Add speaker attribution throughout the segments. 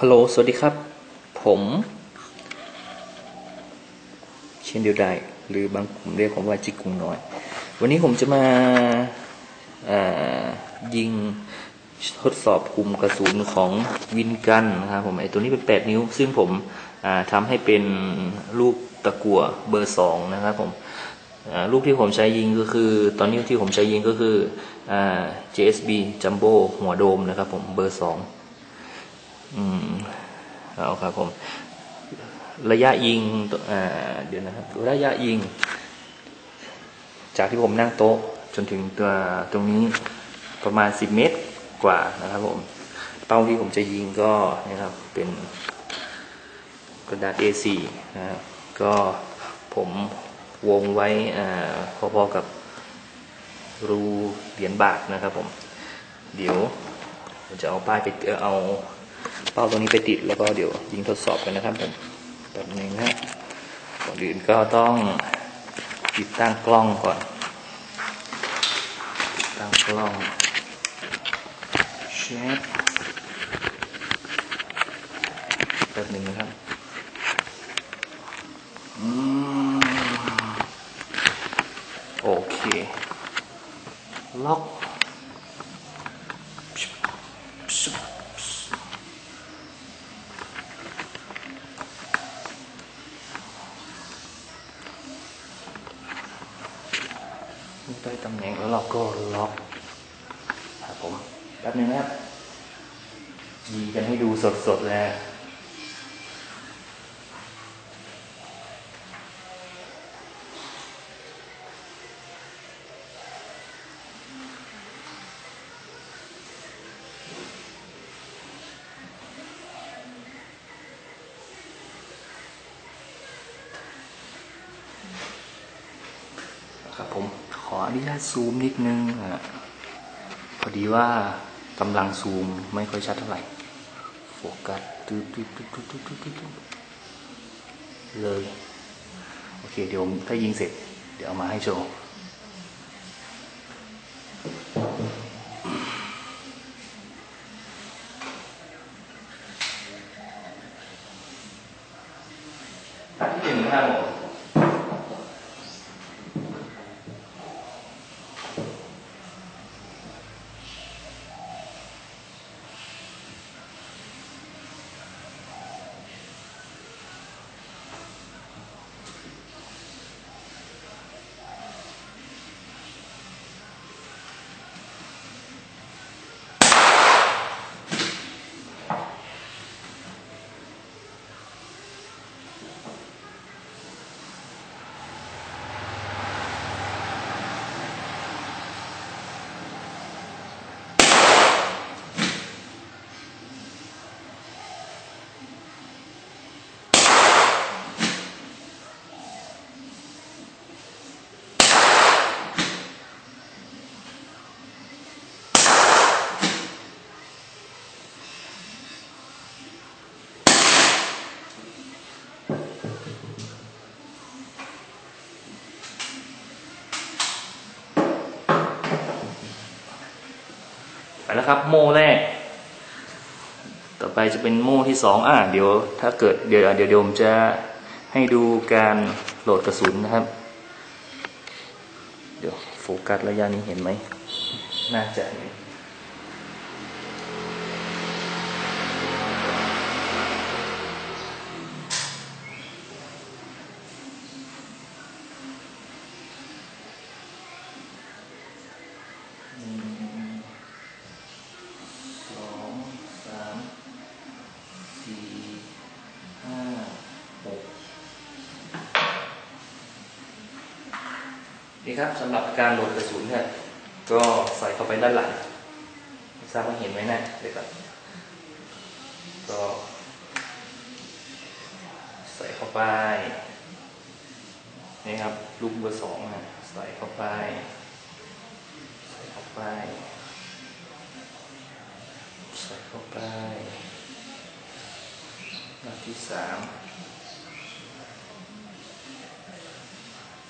Speaker 1: ฮัลโหล สวัสดีครับ ผมเชนเดียวดายหรือบางกลุ่มเรียกผมว่าจิกุงน้อย วันนี้ผมจะมาายิงทดสอบคุมกระสุนของวินกันนะครับผมไอตัวนี้เป็น 8 นิ้ว ซึ่งผมทำให้เป็นลูกตะกั่วเบอร์ 2 นะครับผมลูกที่ผมใช้ยิงก็คือ ตอนนี้ที่ผมใช้ยิงก็คืออ JSB Jumbo หัวโดมนะครับผมเบอร์ 2 อืมเอาครับผม ระยะยิงอ่าเดี๋ยวนะครับ ระยะยิง จากที่ผมนั่งโต๊ะจนถึงตัวตรงนี้ประมาณ 10 เมตรกว่านะครับผม เป้าที่ผมจะยิงก็นะครับเป็นกระดาษ A4 นะครับก็ผมวงไว้พอๆกับรูเหรียญบาทนะครับผม เดี๋ยวผมจะเอาป้ายไปเออเอา เป้าตรงนี้ไปติดแล้วก็เดี๋ยวยิงทดสอบกันนะครับผมแบบนึงนะก่อนอื่นก็ต้องติดตั้งกล้องก่อน ติดตั้งกล้องเชฟแบบหนึ่งนะครับอโอเค ล็อก ได้ตำแหน่งแล้วเราก็ล็อกครับ ผมแป๊บนึงนะครับยีกันให้ดูสดๆแล้วครับผมขออนุญาตซูมนิดนึงอะ พอดีว่ากำลังซูมไม่ค่อยชัดเท่าไหร่ โฟกัสตึ๊ดตึ๊ดตึ๊ดตึ๊ดตึ๊ดตึ๊ดเลย โอเค เดี๋ยวถ้ายิงเสร็จ เดี๋ยวเอามาให้โชว์ แล้วครับ โม่แรก ต่อไปจะเป็นโม่ที่สองอ่าเดี๋ยว ถ้าเกิดเดี๋ยวเดี๋ยวเดี๋ยวผมจะให้ดูการโหลดกระสุนนะครับ เดี๋ยวโฟกัสระยะนี้เห็นไหมน่าจะเห็นสองสามสี่ห้าหก นี่ครับสำหรับการโหลดกระสุนเนี่ยก็ใส่เข้าไปด้านหลังไม่ทราบว่าเห็นไหมนะเดี๋ยวก่อนก็ใส่เข้าไปนี่ครับลูกเบอร์สองนะใส่เข้าไปใส่เข้าไปใส่เข้าไปนัดที่สาม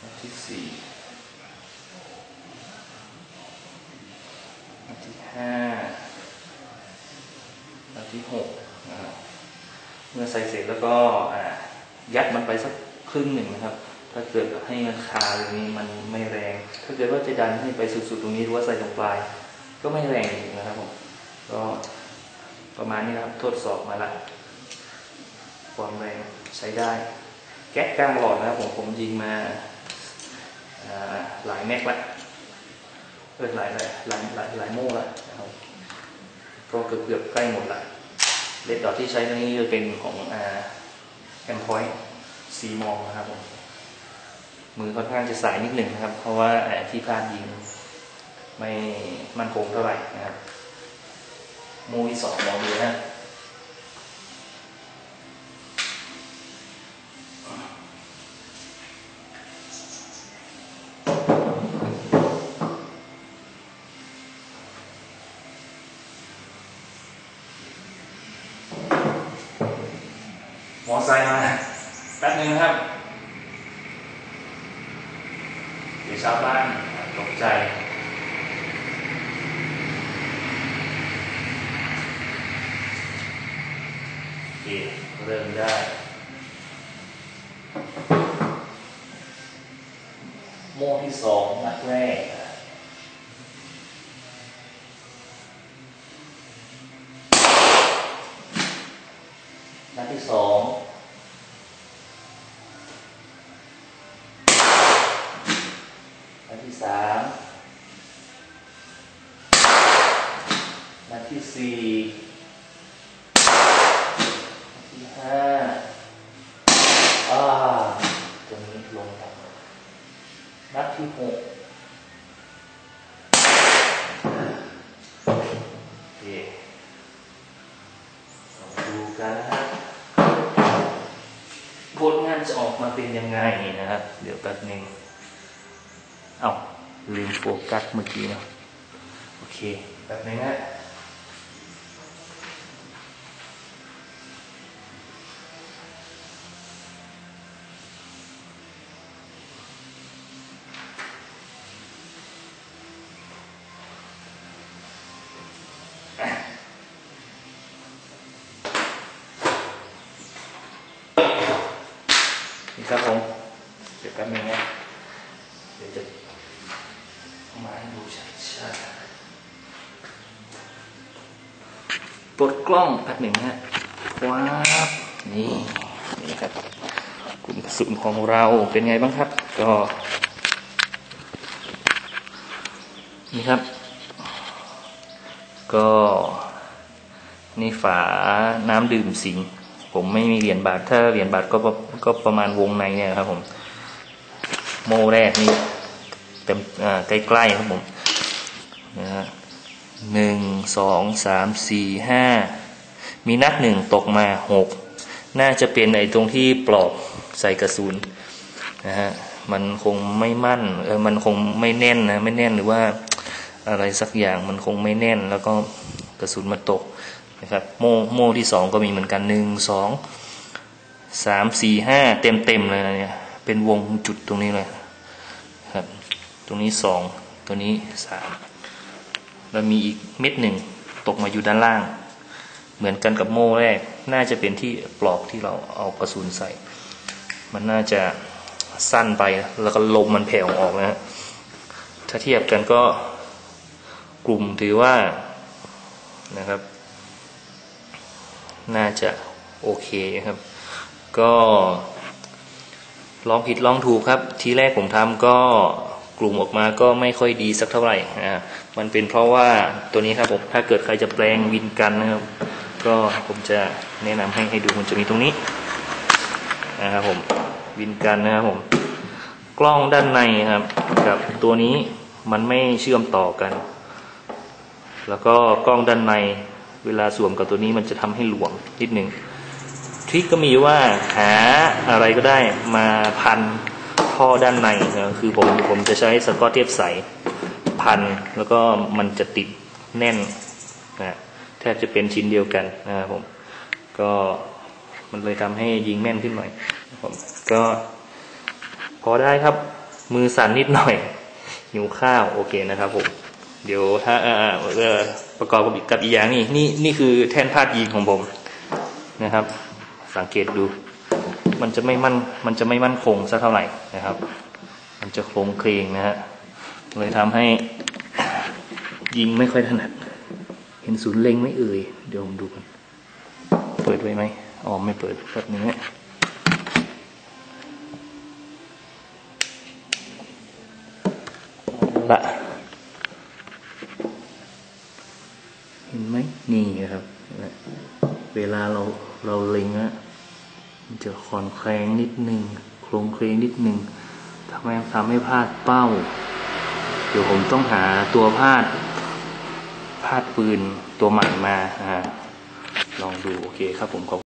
Speaker 1: นัดที่สี่นัดที่ห้านัดที่หกนะครับ เมื่อใส่เสร็จแล้วก็ยัดมันไปสักครึ่งหนึ่งนะครับ ถ้าเกิดให้มันคาตรงนี้มันไม่แรง ถ้าเกิดว่าจะดันให้ไปสุดๆตรงนี้หรือว่าใส่ตรงปลาย ก็ไม่แรงอีกนะครับผมก็ประมาณนี้นะครับทดสอบมาละความแรงใช้ได้ แก๊สกลางหลอดนะครับผมผมยิงมาาหลายแม็กละเออหลายหลายหลายหลายหลายโม่ละนะครับก็เกือบเกือบใกล้หมดละ เลดดอทที่ใช้ตรงนี้จะเป็นของแอมพอยซีมองนะครับผมมือค่อนข้างจะสายนิดหนึ่งนะครับ เพราะว่าที่พลาดยิงไม่มั่นคงเท่าไหร่นะครับโมที่สองมองดูนะ แป๊บนึงนะครับเดี๋ยวชาวบ้านตกใจเคเริ่มได้โม่ที่สองนัดแรก นัดที่สองนัดที่สามนัด ที่สี่ที่ห้าอ่าตรงนี้ลงต่ำนัดที่หกโอเคลองดูกันนะครับผลงานจะออกมาเป็นยังไงนะครับ เดี๋ยวแป๊บหนึงเอาลืมโฟกัสเมื่อกี้เนาะโอเคแป๊บนึงนะนี่ ครับผม เดี๋ยวแป๊บหนึงนะ เดี๋ยวจะเอามาให้ดูชัดๆปลดกล้องแป๊บหนึ่งฮะว้าวนี่ นี่ครับกลุ่มกระสุนของเราเป็นไงบ้างครับ ก็ นี่ครับ ก็ นี่ฝาน้ำดื่มสิง ผมไม่มีเหรียญบาท ถ้าเหรียญบาทก็ประก็ประมาณวงในเนี่ยครับ ผม โมแรกนี่เต็มใกล้ๆครับผมนะฮะหนึ่งสองสามสี่ห้ามีนัดหนึ่งตกมาหกน่าจะเป็นไอ้ตรงที่ปลอกใส่กระสุนนะฮะมันคงไม่มั่นเออมันคงไม่แน่นนะไม่แน่นหรือว่าอะไรสักอย่างมันคงไม่แน่น แล้วก็กระสุนมาตก นะครับโม่โม่ที่สองก็มีเหมือนกันหนึ่งสองสามสี่ห้าเต็มเต็มๆเลยนะเนี่ยเป็นวงจุดตรงนี้เลยครับ ตรงนี้สองตัวนี้สามแล้วมีอีกเม็ดหนึ่งตกมาอยู่ด้านล่าง เหมือนกันกับโม่แรก น่าจะเป็นที่ปลอกที่เราเอากระสุนใส่ มันน่าจะสั้นไปแล้วก็ลมมันแผ่วออกนะฮะถ้าเทียบกันก็กลุ่มถือว่านะครับ น่าจะโอเคครับ ก็ลองผิดลองถูกครับ ทีแรกผมทำก็กลุ่มออกมาก็ไม่ค่อยดีสักเท่าไหร่อ่ามันเป็นเพราะว่าตัวนี้ครับผมถ้าเกิดใครจะแปลงวินกันนะครับ ก็ผมจะแนะนำให้ให้ดูมันจะมีตรงนี้นะครับผมวินกันนะครับผมกล้องด้านในครับกับตัวนี้มันไม่เชื่อมต่อกัน แล้วก็กล้องด้านใน เวลาสวมกับตัวนี้มันจะทำให้หลวมนิดหนึ่งทริคก็มีว่าหาอะไรก็ได้มาพันท่อด้านในนะคือผมผมจะใช้สกอตเทปใสพันแล้วก็มันจะติดแน่นนะแทบจะเป็นชิ้นเดียวกันนะครับผมก็มันเลยทำให้ยิงแม่นขึ้นหน่อยผมก็พอได้ครับมือสั่นนิดหน่อยหิวข้าวโอเคนะครับผม เดี๋ยวถ้าประกอบกับอีกกับอีกอย่างนี่นี่นี่คือแท่นพาดยิงของผมนะครับ สังเกตดู มันจะไม่มั่นมันจะไม่มั่นคงสักเท่าไหร่นะครับ มันจะโครงเคลงนะฮะเลยทำให้ยิงไม่ค่อยถนัด เห็นศูนย์เล็งไม่เอ่ยเดี๋ยวผมดูกันเปิดไว้ไหมอ๋อไม่เปิดแบบนี้เอาละ เห็นไหมนี่ครับ เวลาเราเราเล็งอะมันจะคอนแคลงนิดนึงโครงเคลงนิดนึงทำให้ทำให้พลาดเป้า เดี๋ยวผมต้องหาตัวพลาดพลาดปืนตัวใหม่มาลองดูโอเคครับผมขอบ